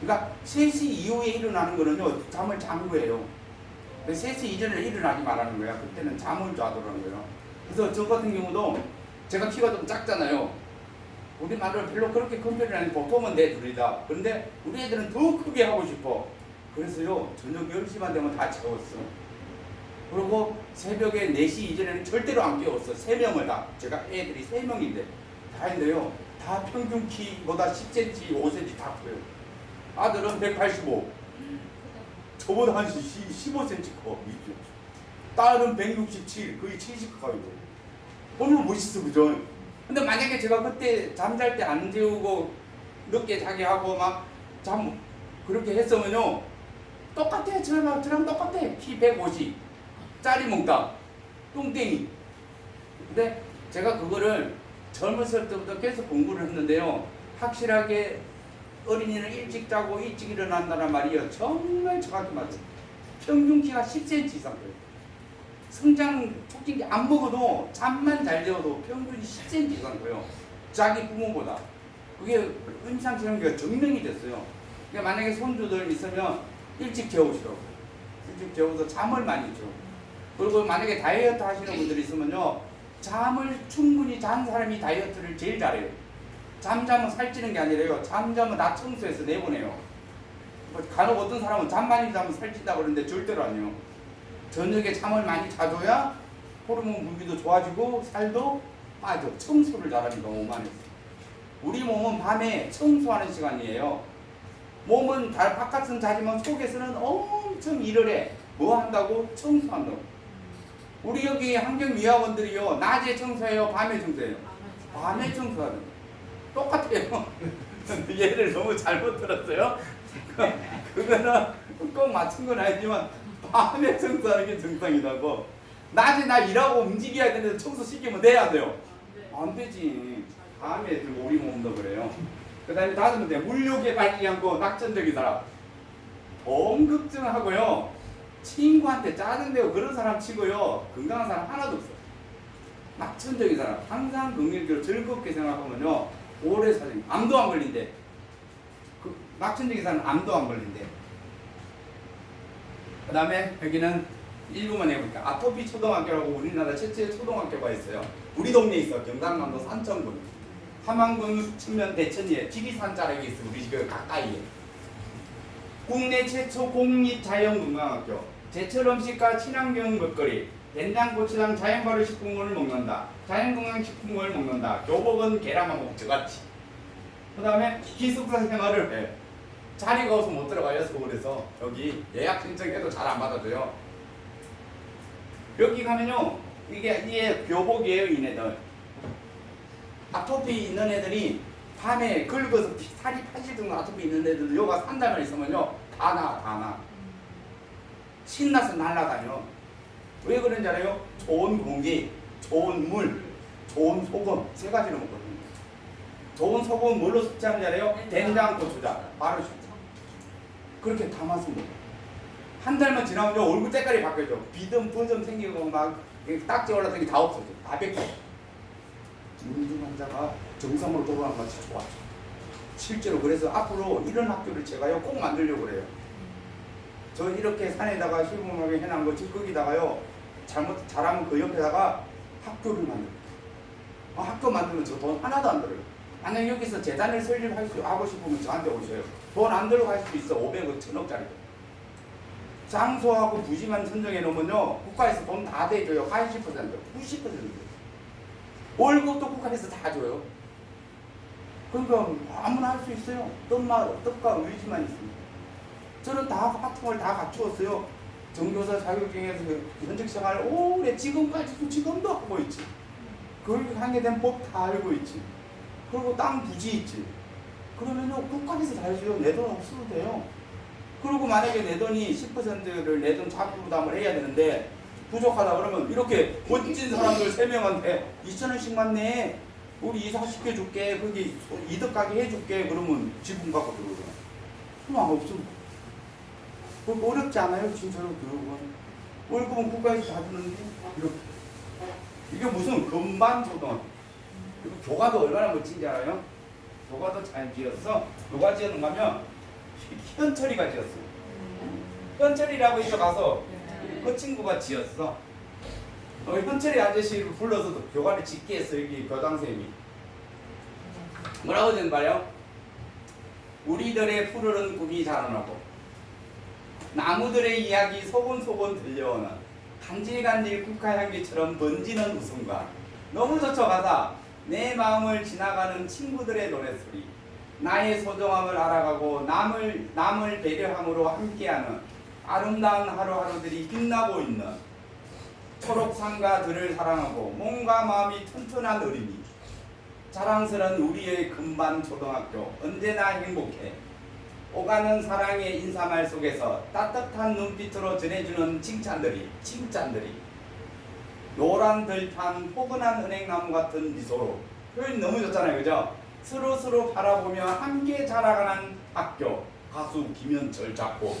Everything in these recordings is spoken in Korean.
그러니까 3시 이후에 일어나는 거는요 잠을 잔 거예요. 3시 이전에 일어나지 말라는 거야. 그때는 잠을 자더라는 거예요. 그래서 저 같은 경우도 제가 키가 좀 작잖아요. 우리 말을 별로 그렇게 큰 편이 아니고 보통은 내 둘이다. 그런데 우리 애들은 더 크게 하고 싶어. 그래서요 저녁 10시만 되면 다 재웠어. 그리고 새벽에 4시 이전에는 절대로 안 깨웠어. 세 명을 다. 제가 애들이 세 명인데 다 했는데요. 다 평균 키보다 10cm, 5cm 다 커요. 아들은 185. 저보다 한 15cm 커. 딸은 167, 거의 70 가까이 돼. 너무 멋있어, 그죠? 근데 만약에 제가 그때 잠잘 때 안 재우고 늦게 자게 하고 막 잠 그렇게 했으면요. 똑같아. 저랑, 저랑 똑같아. 키 150. 짜리 몽땅. 뚱땡이. 근데 제가 그거를 젊었을 때부터 계속 공부를 했는데요. 확실하게 어린이는 일찍 자고 일찍 일어난다는 말이요. 정말 정확히 맞아요. 평균 키가 10cm 이상 돼요. 성장 촉진기 안 먹어도 잠만 잘 재워도 평균이 10cm 이상 돼요. 자기 부모보다. 그게 임상실험기가 증명이 됐어요. 그러니까 만약에 손주들 있으면 일찍 재우시라고. 일찍 재워서 잠을 많이 줘. 그리고 만약에 다이어트 하시는 분들이 있으면요. 잠을 충분히 잔 사람이 다이어트를 제일 잘해요. 잠자면 살찌는 게 아니라요. 잠자면 나 청소해서 내보내요. 뭐 간혹 어떤 사람은 잠 많이 자면 살찐다고 그러는데 절대로 아니에요. 저녁에 잠을 많이 자줘야 호르몬 분비도 좋아지고 살도 빠져. 청소를 잘하니까 오만해서. 우리 몸은 밤에 청소하는 시간이에요. 몸은 다 바깥은 자지만 속에서는 엄청 일을 해. 뭐 한다고? 청소한다고. 우리 여기 환경미화원들이요. 낮에 청소해요. 밤에 청소해요. 밤에 청소하는 똑같아요. 얘를 너무 잘못 들었어요. 그거는 꼭 맞춘 건 아니지만 밤에 청소하는 게 정상이라고. 낮에 나 일하고 움직여야 되는데 청소 시키면 돼야 돼요. 안 되지. 밤에 그 우리 몸도 그래요. 그 다음에 다섯 번째 물욕에 빠지지 않고 낙천적인 사람. 엄극증하고요. 친구한테 짜증내고 그런 사람 치고요. 건강한 사람 하나도 없어. 낙천적인 사람. 항상 긍정적으로 즐겁게 생각하면요. 오래 살지. 암도 안 걸린대. 그 사람은 암도 안 걸린대. 그 다음에 여기는 일부만 해볼까. 아토피 초등학교라고 우리나라 최초의 초등학교가 있어요. 우리 동네에 있어. 경상남도 산천군. 함안군 측면 대천리에 지리산 자락에 있어. 우리 집 가까이에. 국내 최초 공립자연건강학교. 제철 음식과 친환경 먹거리. 된장고추장 자연발효 식품을 먹는다. 자연건강식품을 먹는다. 교복은 계란만 먹고 저같이. 그 다음에 기숙사 생활을 해. 자리가 없어 못 들어가요 서울에서 여기 예약 신청해도 잘 안 받아줘요 여기 가면요 이게 이게 교복이에요 이네들 아토피 있는 애들이 밤에 긁어서 피- 살이 파질 정도 아토피 있는 애들 요가 산 달만 있으면요 다 나, 다 나. 신나서 날아다녀 왜 그런지 알아요? 좋은 공기, 좋은 물, 좋은 소금 세 가지를 먹거든요 좋은 소금 뭘로 섭취하는지 알아요? 된장, 고추장 섭취 그렇게 담아서 먹어. 한 달만 지나면요 얼굴 색깔이 바뀌어져. 비듬, 분점 생기고 막 딱지 올라서는 게 다 없어져. 다 벗겨. 우울증 환자가 정상으로 돌아가는 것이 좋아져. 실제로 그래서 앞으로 이런 학교를 제가요 꼭 만들려고 그래요. 저 이렇게 산에다가 시범하게 해놓은 거 찌꺼기다가요 잘못 잘하면 그 옆에다가 학교를 만들어. 아, 학교 만들면 저 돈 하나도 안 들어요. 만약 여기서 재단을 설립할 수 하고 싶으면 저한테 오셔요. 돈 안 들어갈 수도 있어. 500억, 1000억짜리. 장소하고 부지만 선정해 놓으면요. 국가에서 돈 다 대줘요. 80%, 90%. 월급도 국가에서 다 줘요. 그러니까 아무나 할 수 있어요. 뜻과 의지만 있습니다. 저는 다걸다 갖추었어요. 정교사 자격증에서 현직 생활 오래 지금까지도 지금도 하고 있지. 그걸 하게 된 법 다 알고 있지. 그리고 땅 부지 있지. 그러면요 국가에서 다 해줘요. 내돈 없어도 돼요. 그리고 만약에 내 돈이 10%를 내 돈 자부 부담을 해야 되는데 부족하다 그러면 이렇게 멋진 사람들 3명한테 2천원씩만 내. 우리 이사 시켜 줄게. 거기 이득 가게 해줄게. 그러면 지분 갖고 들어오잖아. 그럼 안 없으면. 그 어렵지 않아요? 진짜로 들어오면. 월급은 국가에서 다 주는데 이렇게. 이게 무슨 금반 초등학교. 그리고 교과도 얼마나 멋진지 알아요? 교과도 잘 지었어. 교과 지어놓으면 현철이가 지었어. 현철이라고 해서 가서 그 친구가 지었어. 어, 현철이 아저씨를 불러서 교관을 짓게 했어 여기 교장선생님이. 뭐라고 된 말이요? 우리들의 푸르른 꿈이 자라나고 나무들의 이야기 소곤소곤 들려오는 간질간질 국화향기처럼 번지는 웃음과 너무 가사 내 마음을 지나가는 친구들의 노래소리 나의 소중함을 알아가고 남을 남을 배려함으로 함께하는 아름다운 하루하루들이 빛나고 있는 초록산과 들을 사랑하고 몸과 마음이 튼튼한 어린이 자랑스런 우리의 금반 초등학교 언제나 행복해 오가는 사랑의 인사말 속에서 따뜻한 눈빛으로 전해주는 칭찬들이 칭찬들이 노란 들판 포근한 은행나무 같은 미소로 표현 너무 좋잖아요 그죠? 서로 바라보며 함께 자라가는 학교 가수 김현철 작곡.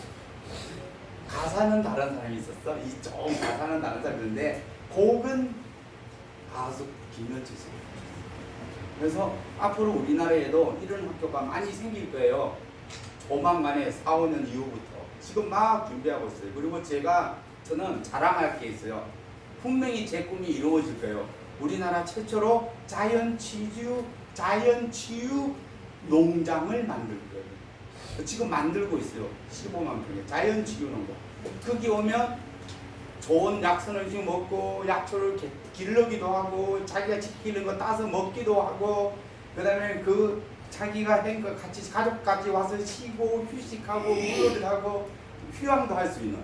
가사는 다른 사람이 있었어? 이 좋은 가사는 다른 사람인데 곡은 가수 김현철 씨. 그래서 앞으로 우리나라에도 이런 학교가 많이 생길 거예요. 4, 5년 이후부터 지금 막 준비하고 있어요. 그리고 제가 저는 자랑할 게 있어요. 분명히 제 꿈이 이루어질 거예요. 우리나라 최초로 자연 치유 자연 치유 농장을 만들 거예요. 지금 만들고 있어요. 15만 평에 자연 치유 농장. 거기 오면 좋은 약선을 먹고 약초를 기- 기르기도 하고 자기가 지키는 거 따서 먹기도 하고 그다음에 그 자기가 한거 같이 가족까지 와서 쉬고 휴식하고 물놀이도 하고 휴양도 할 수 있는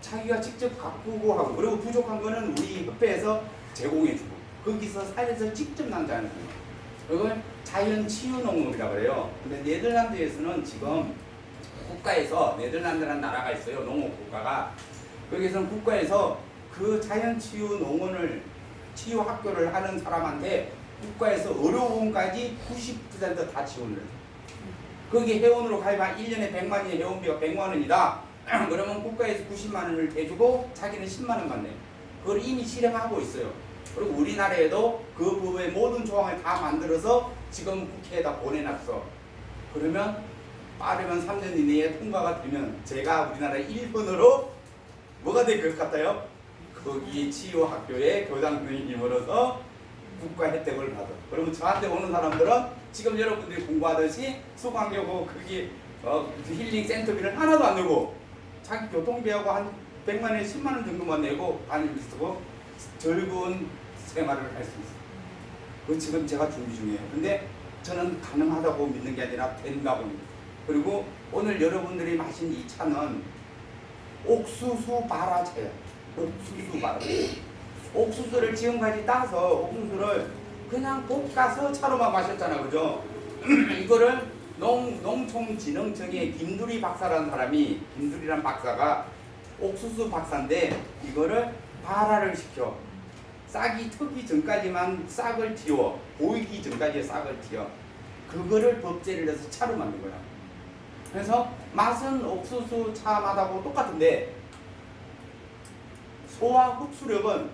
자기가 직접 가꾸고 하고 그리고 부족한 거는 우리 협회에서 제공해주고 거기서 산에서 직접 거예요. 이건 자연 치유 농업이라고 그래요. 근데 네덜란드에서는 지금 국가에서 네덜란드라는 나라가 있어요. 농업 국가가 거기서는 국가에서 그 자연 치유 농원을 치유 학교를 하는 사람한테 국가에서 의료원까지 90%다 지원을 해요. 거기 회원으로 가입한 1년에 100만 원의 회원비가 100만 원이다. 그러면 국가에서 90만 원을 대주고 자기는 10만 원 받네. 그걸 이미 실행하고 있어요. 그리고 우리나라에도 그 부분의 모든 조항을 다 만들어서 지금 국회에다 보내놨어. 그러면 빠르면 3년 이내에 통과가 되면 제가 우리나라 1번으로 뭐가 될 것 같아요? 거기 치유학교의 교장 선생님으로서 국가 혜택을 받아. 그러면 저한테 오는 사람들은 지금 여러분들이 공부하듯이 수강료고 거기 어, 힐링 센터비를 하나도 안 내고 자기 교통비하고 한 100만 원에 10만 원 정도만 내고 다니고 쓰고 즐거운 생활을 할 수 있어요. 그 지금 제가 준비 중이에요. 근데 저는 가능하다고 믿는 게 아니라 된다고 믿어요. 그리고 오늘 여러분들이 마신 이 차는 옥수수 바라차예요. 옥수수 바라. 옥수수를 지금까지 따서 옥수수를 그냥 볶아서 차로만 마셨잖아, 그죠? 이거를 농 농촌진흥청의 김두리 박사라는 사람이 김두리란 박사가 옥수수 박사인데 이거를 발화를 시켜 싹이 트기 전까지만 싹을 틔워 보이기 전까지 싹을 틔워 그거를 법제를 해서 차로 만든 거야. 그래서 맛은 옥수수 차 맛하고 똑같은데 소화 흡수력은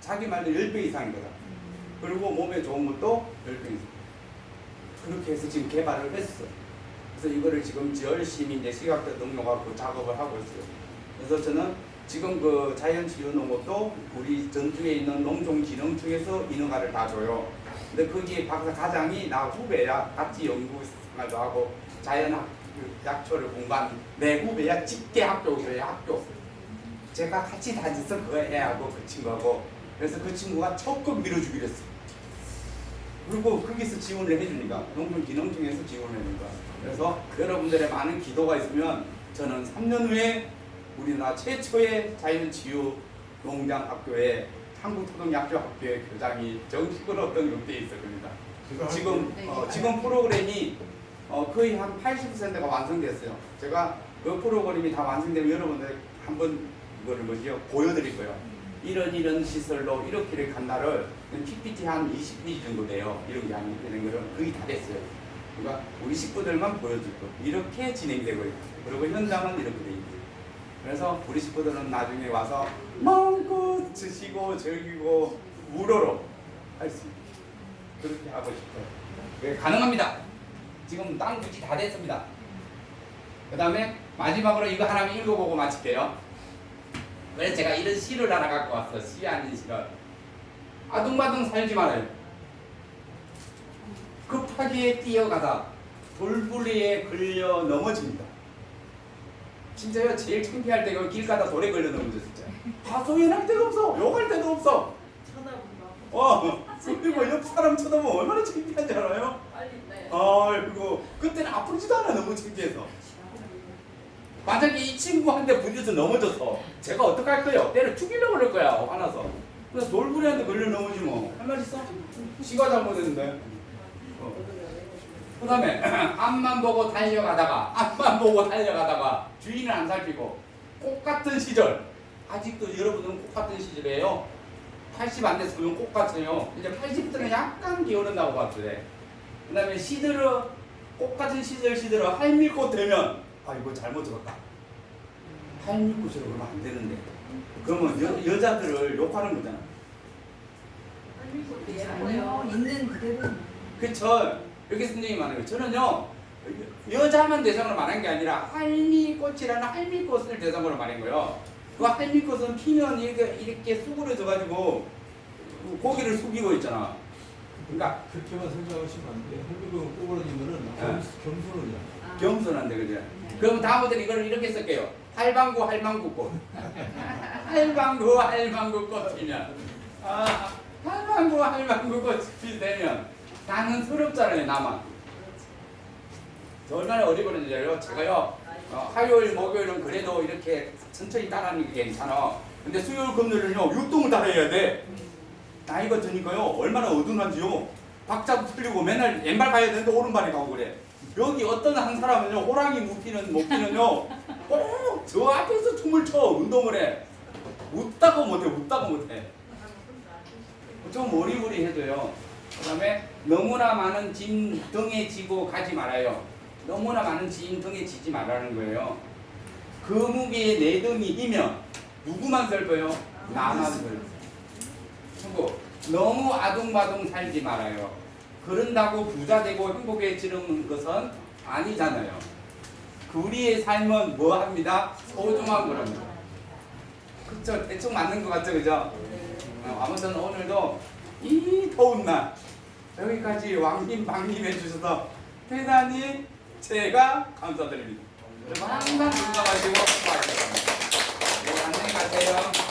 자기 말대로 10배 이상인 거다. 그리고 몸에 좋은 것도 10배 이상. 그렇게 해서 지금 개발을 했어. 그래서 이거를 지금 열심히 이제 시각대 능력하고 작업을 하고 있어요. 그래서 저는 지금 그 자연치유 농업도 우리 전주에 있는 농촌진흥청에서 인허가를 다 줘요. 근데 거기 박사 과장이 나 후배야. 같이 연구 생활도 하고 자연학 그 약초를 공부한 내 후배야. 집계 학교에 학교. 제가 같이 다녔어 그 애하고 그 친구하고. 그래서 그 친구가 적극 밀어주기로 했어. 그리고 거기서 지원을 해주니까 농촌진흥청에서 지원을 해주니까 그래서 여러분들의 많은 기도가 있으면 저는 3년 후에 우리나라 최초의 자연치유 농장 학교에 한국초등약교 학교의 교장이 정식으로 등록돼 있을 겁니다. 지금 어, 지금 프로그램이 어, 거의 한 80%가 완성됐어요. 제가 그 프로그램이 다 완성되면 여러분들 한번 이거를 뭐지요 보여드릴 거예요. 이런 이런 시설로 이렇게 이렇게 간 날을 PPT 한 20페이지 정도 돼요. 이렇게 하는 되는 거는 거의 다 됐어요. 그러니까 우리 식구들만 보여줄 거. 이렇게 진행되고 있고 그리고 현장은 이렇게 돼 있고 그래서 우리 식구들은 나중에 와서 마음껏 드시고 즐기고 무료로 할 수 있게 그렇게 하고 싶어요. 네, 가능합니다. 지금 땅 굳이 다 됐습니다. 그 다음에 마지막으로 이거 하나만 읽어보고 마칠게요. 그래서 제가 이런 시를 하나 갖고 왔어. 시 아닌 시를. 아둥바둥 살지 말아요. 급하게 뛰어가다 돌부리에 걸려 넘어집니다. 진짜요? 제일 창피할 때가 길 가다 돌에 걸려 넘어져 진짜. 하소연할 데도 없어. 욕할 데도 없어. 쳐다본다. 어. 그리고 옆 사람 쳐다보면 얼마나 창피한지 알아요? 빨리 네. 아이고 그때는 아프지도 않아 너무 창피해서. 만약에 이 친구한테 부딪혀서 넘어져서 제가 어떡할 거예요? 때려 죽이려고 그럴 거야 화나서. 그래서 돌부리한테 걸려 넘어지 뭐할 말 있어? 지가 잘못했는데. 어. 그 다음에 앞만 보고 달려가다가 앞만 보고 달려가다가 주인을 안 살피고 꽃 같은 시절. 아직도 여러분은 꽃 같은 시절이에요. 80 안 됐으면 꽃 같아요. 이제 80부터는 약간 기어른다고 봤을 그 다음에 시들어 꽃 같은 시절 시들어. 할미꽃 되면 아 이거 잘못 적었다. 할미꽃이라고 그러면 안 되는데. 그러면 여, 여자들을 욕하는 거잖아. 아니요? 있는 그대로. 그쵸? 이렇게 선생님이 말해요. 저는요 여자만 대상으로 말한 게 아니라 할미꽃이라는 할미꽃을 대상으로 말한 거예요. 그 할미꽃은 피면 이렇게, 이렇게 수그러져 가지고 고기를 숙이고 있잖아. 그러니까 그렇게만 생각하시면 안 돼요. 헬비가 꼬부러지면은 네. 겸손이야. 겸손한데 그죠? 그럼 다음부터는 이걸 이렇게 쓸게요. 할방구 할망구 꽃. 할방구 할망구 꽃 피면 아 할망구 꽃이 되면 나는 서럽잖아요 나만. 저 얼마나 어리버리는지요 제가요 어, 화요일 목요일은 그래도 이렇게 천천히 따라하는 게 괜찮아. 근데 수요일 금요일은요 육동을 따라해야 돼. 나이가 드니까요 얼마나 어둔한지요. 박자도 틀리고 맨날 왼발 가야 되는데 오른발이 가고 그래. 여기 어떤 한 사람은요 호랑이 무피는 목피는요 꼭 저 앞에서 춤을 춰 운동을 해. 웃다고 못해 웃다고 못해. 좀 오리부리해도요. 그 다음에 너무나 많은 짐 등에 지고 가지 말아요. 너무나 많은 짐 등에 지지 말라는 거예요. 그 무게에 내 등이 이면 누구만 슬퍼요? 나만 슬퍼. 친구 너무 아둥바둥 살지 말아요. 그런다고 부자 되고 행복해지는 것은 아니잖아요. 그 우리의 삶은 뭐 합니다? 소중한 거랍니다. 그쵸? 대충 맞는 것 같죠, 그죠? 어, 아무튼 오늘도 이 더운 날 여기까지 왕님 방님 해주셔서 대단히 제가 감사드립니다. 여러분 항상 건강하시고 수고하셨습니다. 네, 안녕히 가세요.